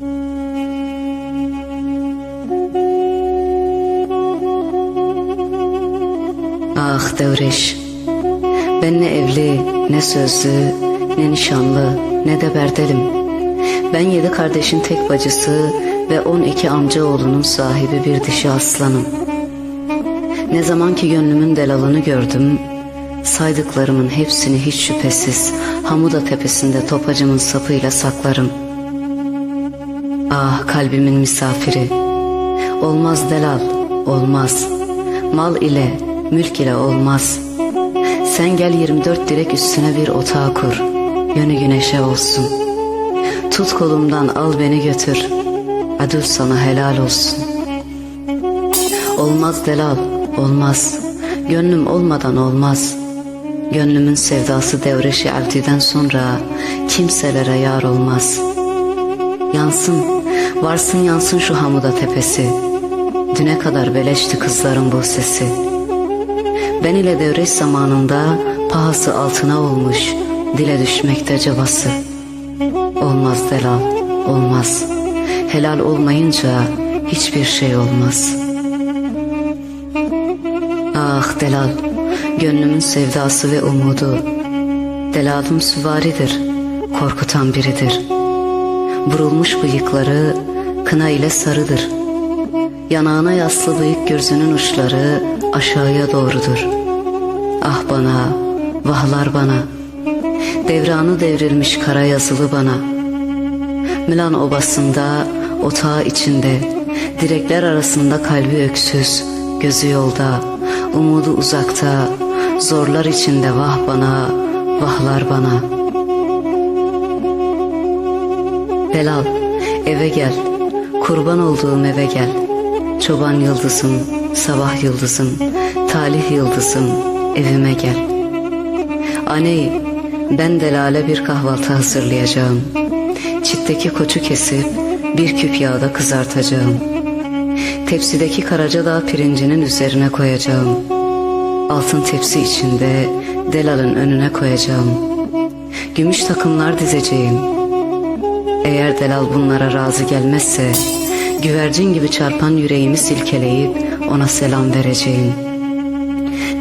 Ah devreş, ben ne evli, ne sözlü, ne nişanlı, ne de berdelim. Ben yedi kardeşin tek bacısı ve on iki amca oğlunun sahibi bir dişi aslanım. Ne zaman ki gönlümün delalını gördüm, saydıklarımın hepsini hiç şüphesiz Hamuda tepesinde topacımın sapıyla saklarım. Ah kalbimin misafiri, olmaz delal, olmaz. Mal ile, mülk ile olmaz. Sen gel 24 direk üstüne bir otağı kur, yönü güneşe olsun. Tut kolumdan al beni götür, adül sana helal olsun. Olmaz delal, olmaz. Gönlüm olmadan olmaz. Gönlümün sevdası devreşi avdiden sonra kimselere yar olmaz. Yansın, varsın yansın şu hamuda tepesi. Düne kadar beleşti kızların bu sesi. Ben ile devreş zamanında pahası altına olmuş, dile düşmekte cabası. Olmaz delal, olmaz. Helal olmayınca hiçbir şey olmaz.'' Ah Delal, gönlümün sevdası ve umudu. Delalım süvaridir, korkutan biridir. Vurulmuş bıyıkları kına ile sarıdır. Yanağına yaslı bıyık gözünün uçları aşağıya doğrudur. Ah bana, vahlar bana. Devranı devrilmiş kara yazılı bana. Milan obasında, otağı içinde, direkler arasında kalbi öksüz, gözü yolda, umudu uzakta, zorlar içinde vah bana, vahlar bana. Delal, eve gel, kurban olduğum eve gel. Çoban yıldızım, sabah yıldızım, talih yıldızım, evime gel. Aney, ben Delal'e bir kahvaltı hazırlayacağım. Çitteki koçu kesip bir küp yağda kızartacağım. Tepsideki Karacadağ pirincinin üzerine koyacağım. Altın tepsi içinde Delal'ın önüne koyacağım. Gümüş takımlar dizeceğim. Eğer Delal bunlara razı gelmezse güvercin gibi çarpan yüreğimi silkeleyip ona selam vereceğim.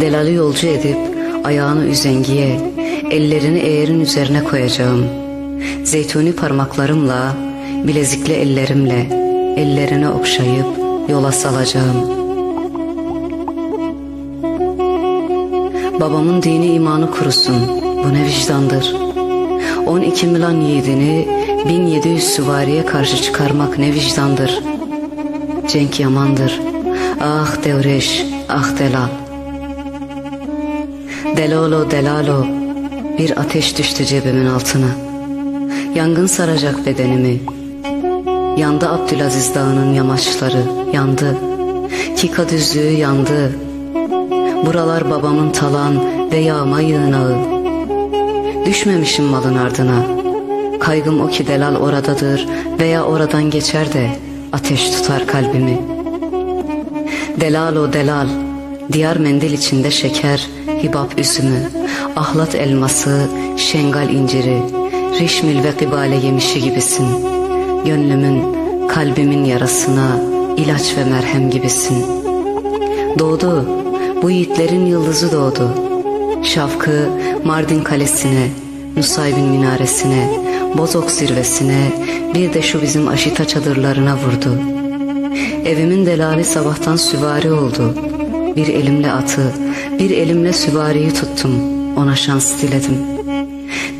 Delal'i yolcu edip ayağını üzengiye, ellerini eğerin üzerine koyacağım. Zeytuni parmaklarımla, bilezikli ellerimle ellerini okşayıp yola salacağım. Babamın dini imanı kurusun, bu ne vicdandır. 12 Milan yiğidini 1700 süvariye karşı çıkarmak ne vicdandır. Cenk yamandır. Ah devreş, ah delal. Delalo delalo, bir ateş düştü cebimin altına. Yangın saracak bedenimi, Yandı Abdülaziz Dağı'nın yamaçları, yandı. Kika düzlüğü yandı. Buralar babamın talan ve yağma yığınağı. Düşmemişim malın ardına. Kaygım o ki delal oradadır veya oradan geçer de ateş tutar kalbimi. Delal o delal, diyar mendil içinde şeker, hibap üzümü, ahlat elması, şengal inciri, rişmil ve kibale yemişi gibisin.'' Gönlümün, kalbimin yarasına ilaç ve merhem gibisin. Doğdu, bu yiğitlerin yıldızı doğdu. Şafkı Mardin Kalesi'ne, Nusaybin minaresine, Bozok zirvesine, bir de şu bizim aşita çadırlarına vurdu. Evimin delali sabahtan süvari oldu. Bir elimle atı, bir elimle süvariyi tuttum. Ona şans diledim.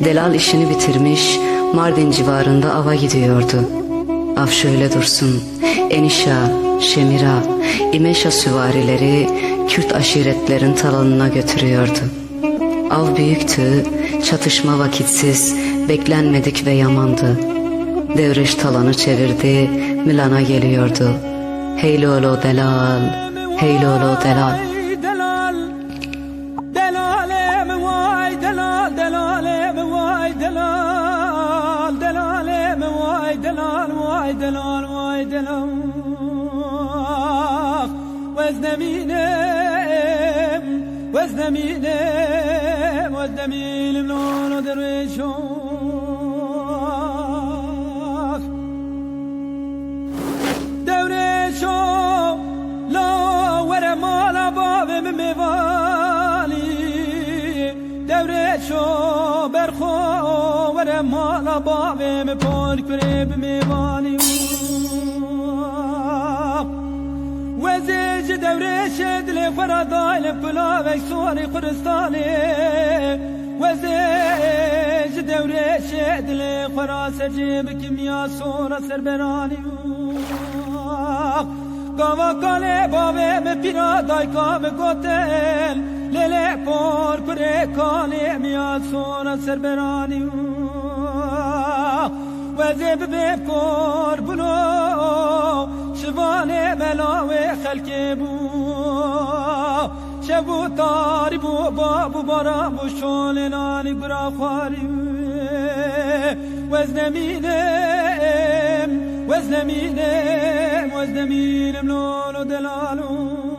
Delal işini bitirmiş, Mardin civarında ava gidiyordu. Av şöyle dursun, Enişa, Şemira, İmeşa süvarileri Kürt aşiretlerin talanına götürüyordu. Av büyüktü, çatışma vakitsiz, beklenmedik ve yamandı. Devreş talanı çevirdi, Milan'a geliyordu. Hey lolo delal, hey lolo delal. delal vay delal وزنمينم وزنمينم وزنمينم لون دريشوخ devre ço berxo vere mala bavê me par kurê bi mêvanî Wezê ji devre şe dilê xwe ra daye li pilavek sorê Kurdistanê Wezê ji devre şe dilê xwe ra sercê bi kimya sora serberanî Gava kalê bavê me pîra dayka me gotel. لیلی پر کره کالی میاد سونا سر برانی و زیب بیب کر بلو شبان ملاو خلک بو شبو تاری بابو بارا بو شول نانی گرا خواری وزن مینم وزن مینم وزن مینم دلالو